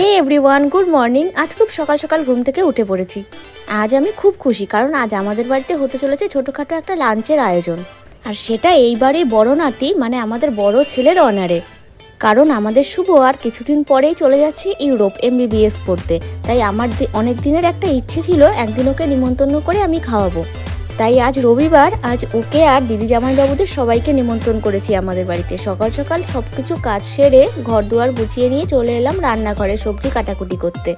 হে everyone good morning আজ খুব সকাল সকাল ঘুম থেকে উঠে পড়েছি। আজ আমি খুব খুশি কারণ আজ আমাদের বাড়িতে হতে চলেছে ছোটোখাটো একটা লাঞ্চের আয়োজন। আর সেটা এইবারই বড় নাতি মানে আমাদের বড় ছেলের অনারে কারণ আমাদের শুভ আর কিছুদিন পরেই চলে যাচ্ছে ইউরোপ এমবিবিএস পড়তে। তাই আমার অনেক দিনের একটা ইচ্ছে ছিল একদিন ওকে নিমন্ত্রণ করে আমি খাওয়াবো। তাই আজ রবিবার, আজ ওকে আর দিদি জামাইবাবুদের সবাইকে নিমন্ত্রণ করেছি আমাদের বাড়িতে। সকাল সকাল সব কিছু কাজ সেরে ঘর দুয়ার গুছিয়ে নিয়ে চলে এলাম রান্নাঘরে সবজি কাটাকুটি করতে।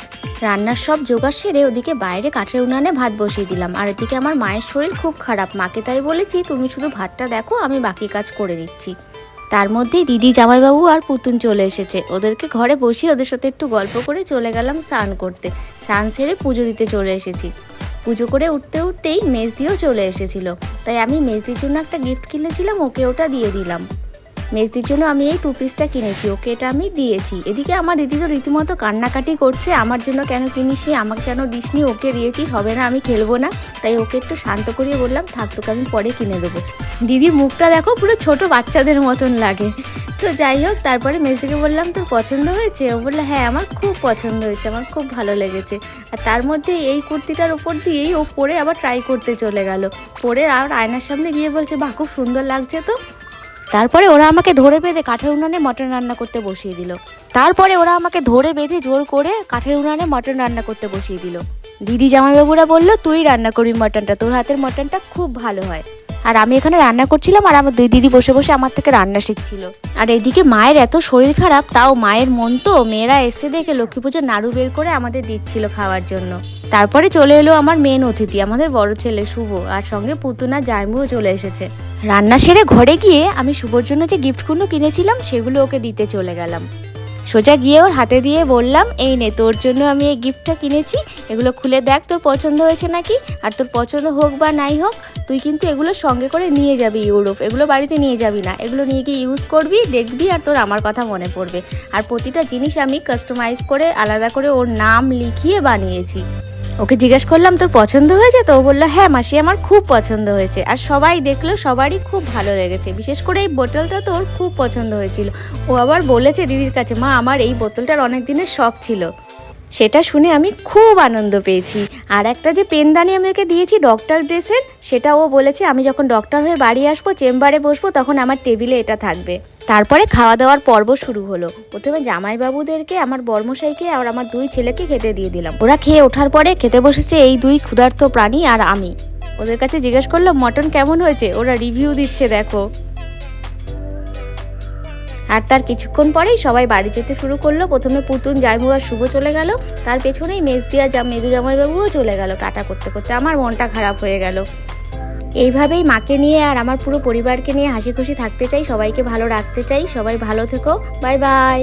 রান্নার সব জোগাড় সেরে ওদিকে বাইরে কাঠের উনানে ভাত বসিয়ে দিলাম। আর এদিকে আমার মায়ের শরীর খুব খারাপ। মাকে তাই বলেছি, তুমি শুধু ভাতটা দেখো, আমি বাকি কাজ করে নিচ্ছি। তার মধ্যেই দিদি জামাইবাবু আর পুতুন চলে এসেছে। ওদেরকে ঘরে বসিয়ে ওদের সাথে একটু গল্প করে চলে গেলাম স্নান করতে। স্নান সেরে পুজো দিতে চলে এসেছি। পুজো করে উঠতে উঠতেই মেজদিও চলে এসেছিল। তাই আমি মেজদির জন্য একটা গিফট কিনেছিলাম, ওকে ওটা দিয়ে দিলাম। মেজদির জন্য আমি এই টু পিসটা কিনেছি, ওকে এটা আমি দিয়েছি। এদিকে আমার দিদি তো রীতিমতো কান্নাকাটি করছে, আমার জন্য কেন কিনিসনি আমাকে কেন দিসনি ওকে দিয়েছি, হবে না, আমি খেলব না। তাই ওকে একটু শান্ত করিয়ে বললাম, থাক আমি পরে কিনে দেবো। দিদির মুখটা দেখো পুরো ছোট বাচ্চাদের মতন লাগে। তো যাই হোক, তারপরে মেজদিকে বললাম, তোর পছন্দ হয়েছে? ও বলল হ্যাঁ আমার খুব পছন্দ হয়েছে, আমার খুব ভালো লেগেছে। আর তার মধ্যে এই কুর্তিটার উপর দিয়েই ও পরে আবার ট্রাই করতে চলে গেল। পরে আর আয়নার সামনে গিয়ে বলছে, বাহ, খুব সুন্দর লাগছে তো। তারপরে ওরা আমাকে ধরে বেঁধে কাঠের উনানে মটন রান্না করতে বসিয়ে দিল। তারপরে ওরা আমাকে ধরে বেঁধে জোর করে কাঠের উনানে মটন রান্না করতে বসিয়ে দিল। দিদি জামাইবাবুরা বলল, তুই রান্না করবি মটনটা, তোর হাতের মটনটা খুব ভালো হয়। আর আমি এখানে রান্না করছিলাম আর আমার দুই দিদি বসে বসে আমার থেকে রান্না শিখছিল। আর এদিকে মায়ের এত শরীর খারাপ, তাও মায়ের মন তো মেয়েরা এসে দেখে লক্ষ্মী পুজোর নাড়ু বের করে আমাদের দিচ্ছিল খাওয়ার জন্য। তারপরে চলে এলো আমার মেন অতিথি, আমাদের বড় ছেলে শুভ আর সঙ্গে পুতুনা জাইমুও চলে এসেছে। রান্না সেরে ঘরে গিয়ে আমি শুভর জন্য যে গিফটগুলো কিনেছিলাম সেগুলো ওকে দিতে চলে গেলাম। সোজা গিয়ে ওর হাতে দিয়ে বললাম, এই নে, তোর জন্য আমি এই গিফটটা কিনেছি, এগুলো খুলে দেখ, তোর পছন্দ হয়েছে নাকি? আর তোর পছন্দ হোক বা নাই হোক তুই কিন্তু এগুলো সঙ্গে করে নিয়ে যাবি ইউরোপ। এগুলো বাড়িতে নিয়ে যাবি না। এগুলো নিয়ে গিয়ে ইউজ করবি, দেখবি আর তোর আমার কথা মনে পড়বে। আর প্রতিটা জিনিস আমি কাস্টমাইজ করে, আলাদা করে ওর নাম লিখিয়ে বানিয়েছি। ওকে জিজ্ঞেস করলাম, তোর পছন্দ হয়েছে? তো ও বলল হ্যাঁ মাসি, আমার খুব পছন্দ হয়েছে। আর সবাই দেখল, সবারই খুব ভালো লেগেছে। বিশেষ করে এই বোতলটা তোর খুব পছন্দ হয়েছিল। ও আবার বলেছে দিদির কাছে, মা, আমার এই বোতলটার অনেক দিনের শখ ছিল। সেটা শুনে আমি খুব আনন্দ পেয়েছি। আর একটা যে পেনদানি আমি ওকে দিয়েছি ডক্টর ড্রেসের, সেটা ও বলেছে, আমি যখন ডক্টর হয়ে বাড়ি আসব, চেম্বারে বসবো, তখন আমার টেবিলে এটা থাকবে। তারপরে খাওয়া দাওয়ার পর্ব শুরু হলো। প্রথমে জামাইবাবুদেরকে, আমার বর্মশাইকে আর আমার দুই ছেলেকে খেতে দিয়ে দিলাম। ওরা খেয়ে ওঠার পরে খেতে বসেছে এই দুই ক্ষুধার্ত প্রাণী আর আমি। ওদের কাছে জিজ্ঞেস করলাম মটন কেমন হয়েছে? ওরা রিভিউ দিচ্ছে, দেখো। আর তার কিছুক্ষণ পরেই সবাই বাড়ি যেতে শুরু করল। প্রথমে পুতুন জাইমু আর শুভ চলে গেল। তার পেছনেই মেজদিয়া যা মেজু জামাইবাবুও চলে গেল টাটা করতে করতে। আমার মনটা খারাপ হয়ে গেল। এইভাবেই মাকে নিয়ে আর আমার পুরো পরিবারকে নিয়ে হাসি খুশি থাকতে চাই। সবাইকে ভালো রাখতে চাই। সবাই ভালো থেকো। Bye bye.